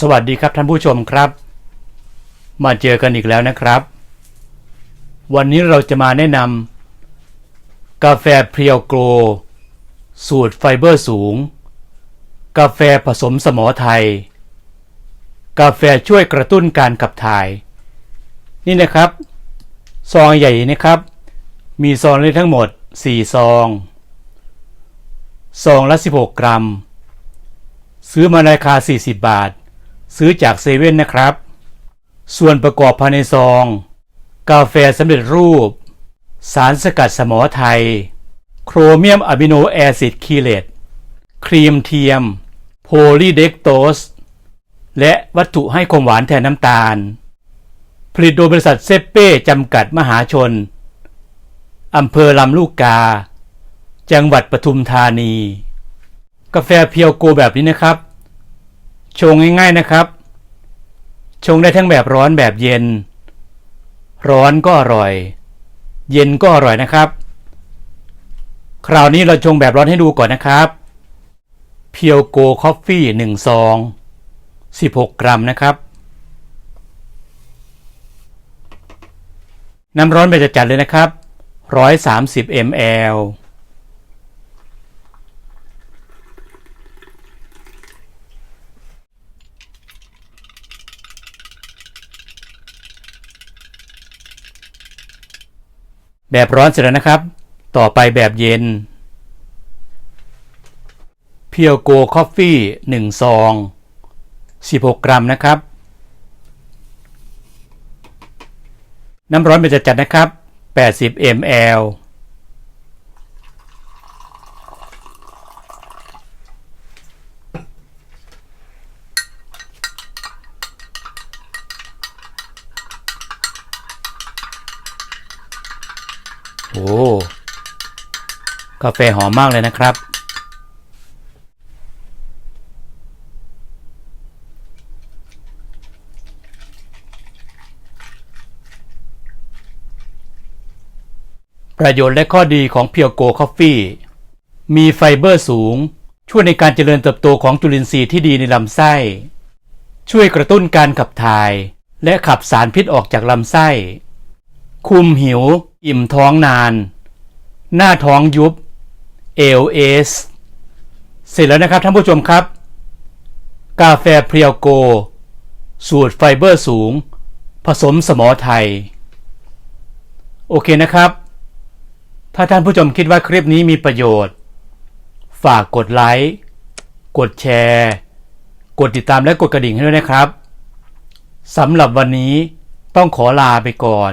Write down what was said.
สวัสดีครับท่านผู้ชมครับ มาเจอกันอีกแล้วนะครับ วันนี้เราจะมาแนะนำกาแฟเพียวโกรสูตรไฟเบอร์สูง กาแฟผสมสมอไทย กาแฟช่วยกระตุ้นการขับถ่าย นี่นะครับ ซองใหญ่นะครับ มีซองเลยทั้งหมด 4 ซอง ซองละ 16 กรัม ซื้อมาราคา 40 บาท ซื้อจากเซเว่นนะครับ ส่วนประกอบภายในซอง กาแฟสำเร็จรูป สารสกัดสมอไทย โครเมียมอะมิโนแอซิดคีเลตครีมเทียม โพลีเดกโตส และวัตถุให้ความหวานแทนน้ำตาล ผลิตโดยบริษัทเซเป้จำกัดมหาชน อำเภอลำลูกกา จังหวัดปทุมธานี กาแฟเพียวโกแบบนี้นะครับ ชงง่ายๆนะครับ ชงได้ทั้งแบบร้อนแบบเย็น ร้อนก็อร่อย เย็นก็อร่อยนะครับ คราวนี้เราชงแบบร้อนให้ดูก่อนนะครับเพียวโกคอฟฟี่หนึ่งซอง16 กรัมนะครับ น้ำร้อนไปจะจัดเลยนะครับ 130 ml แบบร้อนเสร็จแล้วนะครับ ต่อไปแบบเย็น เพียวโกคอฟฟี่1ซอง 16 กรัมนะครับ น้ำร้อนเป็นจัดๆนะครับ 80 ml โอ้กาแฟหอมมากเลยนะครับ ประโยชน์และข้อดีของเพียวโกคอฟฟี่มีไฟเบอร์สูง ช่วยในการเจริญเติบโตของจุลินทรีย์ที่ดีในลำไส้ ช่วยกระตุ้นการขับถ่าย และขับสารพิษออกจากลำไส้ คุมหิว อิ่มท้องนาน หน้าท้องยุบ ALS เสร็จแล้วนะครับท่านผู้ชมครับ กาแฟเพียวโก สูตรไฟเบอร์สูง ผสมสมอไทย โอเคนะครับ ถ้าท่านผู้ชมคิดว่าคลิปนี้มีประโยชน์ ฝากกดไลค์กดแชร์ กดติดตามและกดกระดิ่งให้ด้วยนะครับสำหรับวันนี้ต้องขอลาไปก่อน